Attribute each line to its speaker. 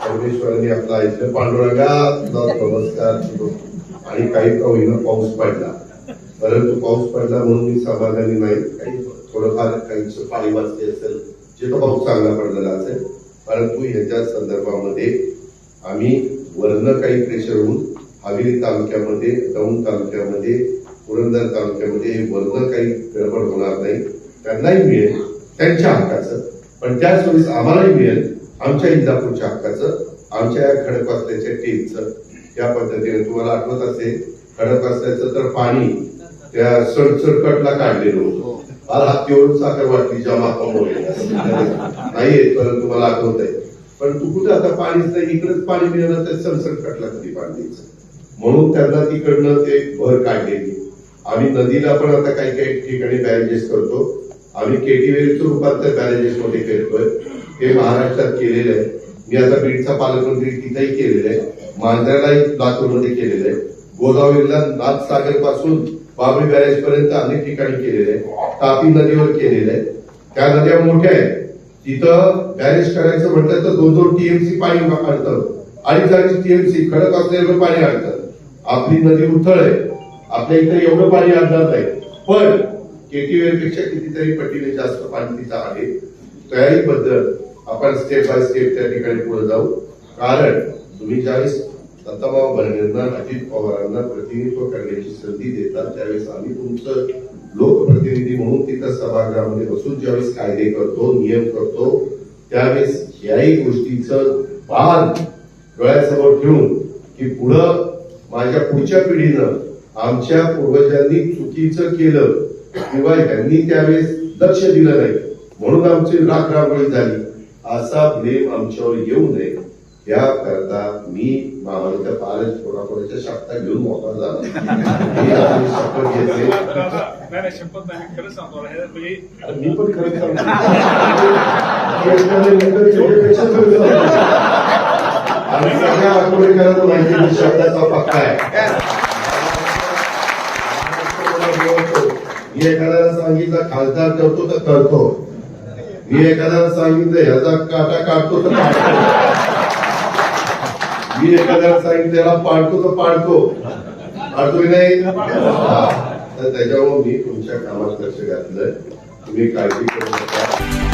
Speaker 1: परमेश्वरांनी आपला नमस्कार आणि काही का होईना पाऊस पडला परंतु पाऊस पडला म्हणून मी समाधानी नाही काही थोडंफार काही पाणी वाचते असेल जिथं पाऊस चांगला पडलेला असेल परंतु याच्या संदर्भामध्ये आम्ही वर्ण काही प्रेशर होऊन हवेली तालुक्यामध्ये दौंड तालुक्यामध्ये पुरंदर तालुक्यामध्ये वर्ण काही गडबड होणार नाही त्यांनाही मिळेल त्यांच्या हक्काचं पण त्याच वेळेस आम्हालाही मिळेल. आमच्या इंदापूरच्या हक्काचं आमच्या या खडकवासल्याच्या टीमचं त्या पद्धतीने तुम्हाला आठवत असेल खडकवासल्याचं तर पाणी त्या सडसडकटला काढलेलं होतं. फार हात येऊन साखर वाटलीच्या मापामुळे. नाही परंतु मला आठवत आहे पण तू कुठं आता पाणीच नाही इकडेच पाणी मिळालं तर सडसडकटला कधी पाणी द्यायचं? म्हणून त्यांना तिकडनं ते भर काढलेली. आम्ही नदीला पण आता काही काही ठिकाणी बॅरेजेस करतो. आम्ही केटीवेलीचं रूपांतर बॅरेजेस मध्ये करतोय ते महाराष्ट्रात केलेलं आहे. मी आता बीडचा पालकमंत्री तिथेही केलेलं आहे. मांजऱ्यालाही लातूरमध्ये केलेलं आहे. गोदावरीला नाथसागरपासून बाबरी बॅरेज पर्यंत अनेक ठिकाणी केलेलं आहे. तापी नदीवर केलेलं आहे. त्या नद्या मोठ्या आहेत. तिथं बॅरेज करायचं म्हटलं तर दोन दोन टीएमसी पाणी आणतं अडीच अडीच टीएमसी खडक असलेलं पाणी आणतं आपली नदी उथळ आहे. आपल्या इथं एवढं पाणी आणणार नाही. पण केटीवेल पेक्षा कितीतरी पटीने जास्त पाणी तिथं आहे. त्याहीबद्दल आपण स्टेप बाय स्टेप त्या ठिकाणी पुढे जाऊ. कारण तुम्ही ज्यावेळेस दत्ताभाऊ भरणेंना अजित पवारांना प्रतिनिधित्व करण्याची संधी देतात त्यावेळेस आम्ही तुमचं लोकप्रतिनिधी म्हणून तिथं सभागृहामध्ये बसून ज्यावेळेस कायदे करतो नियम करतो त्यावेळेस याही गोष्टीचं पान डोळ्यासमोर ठेवून की पुढं माझ्या पुढच्या पिढीनं आमच्या पूर्वजांनी चुकीचं केलं किंवा यांनी त्यावेळेस लक्ष दिलं नाही. म्हणून आमची राख रांगोळी झाली. असा ब्लेम आमच्यावर येऊ नये. याकरता मी मामाच्या पालक थोडाफोडाच्या शब्दा घेऊन मोकळा झाला. मी शपथ
Speaker 2: नाही शपथ सांगतो
Speaker 1: पण खरंच सांगतो. आणि सगळ्या आठवडेकरांना माहिती शब्दाचा पक्का आहे. मी एखाद्याला सांगितलं खासदार करतो तर करतो. मी एखाद्याला सांगितलं ह्याचा काटा काढतो तर काढतो मी एखाद्याला सांगितलं याला पाडतो तर पाडतो. पाडतो नाही? तर त्याच्यामुळे मी तुमच्या कामात लक्ष घातलंय. तुम्ही काळजी करू नका.